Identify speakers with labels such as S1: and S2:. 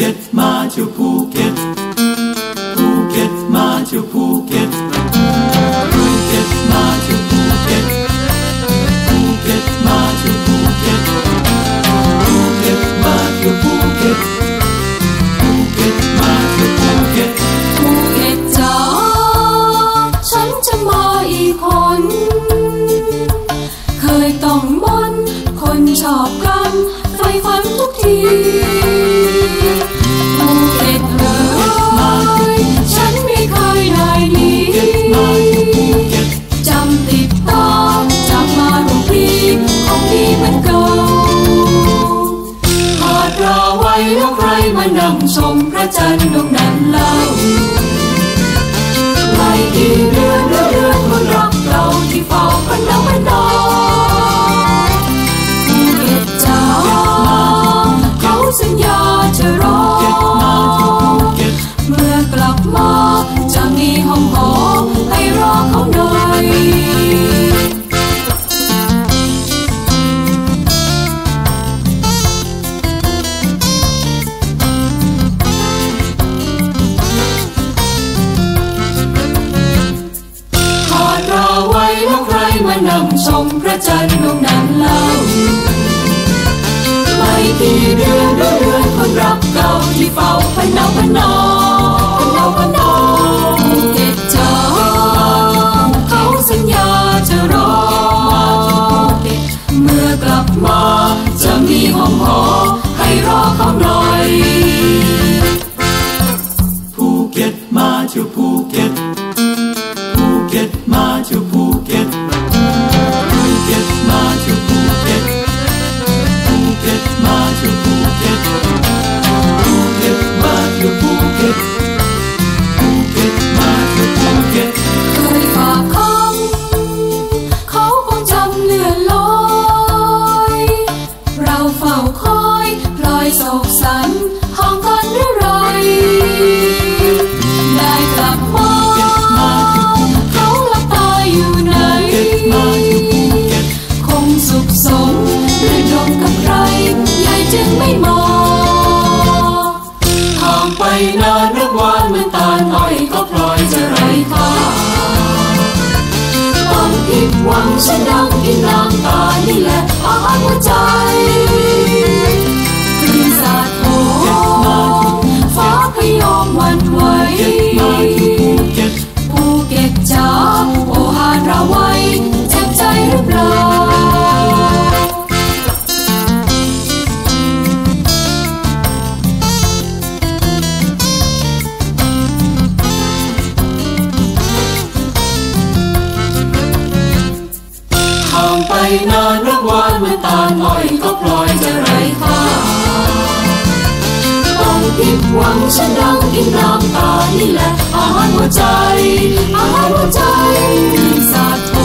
S1: ก็ตมาเที่ยว มา
S2: นั่งชมพระจันทร์ดวงนั้นเล่าไม่กี่ นั่งชมพระจันทร์ดวงนั้นเล่าไม่กี่เดือนเดือนเดือนคนรักเก่าที่เฝ้าพันนาวพันนอพันนาวพันนอภูเก็ตจ๋าเขาสัญญาจะรอเมื่อกลับมาจะมีห้องหอให้รอเขาหน่อย
S1: ภูเก็ตมาเที่ยวภูเก็ตภูเก็ตมาเที่ยว ก
S2: สันห่างกันเรื่อไรได้กลับมาเขาหลับตาอยู่ไหนคงสุขสมหรือดมกับใครยายจึงไม่มองห่างไปนานนักวานเมือนตาลอ้อยก็พลอยจะไร้ค่าต้องผิดหวังฉันดังกินน้ำตานี่แหละอาหารหัวใจ ไป
S1: นานรักวานเหมือนตาลอ้อยก็ปล่อยจะไร้ค่า
S2: ต้องผิดหวังฉันดังกินน้ำตานี่แหละอาหารหัวใจอาหารหัวใจสาด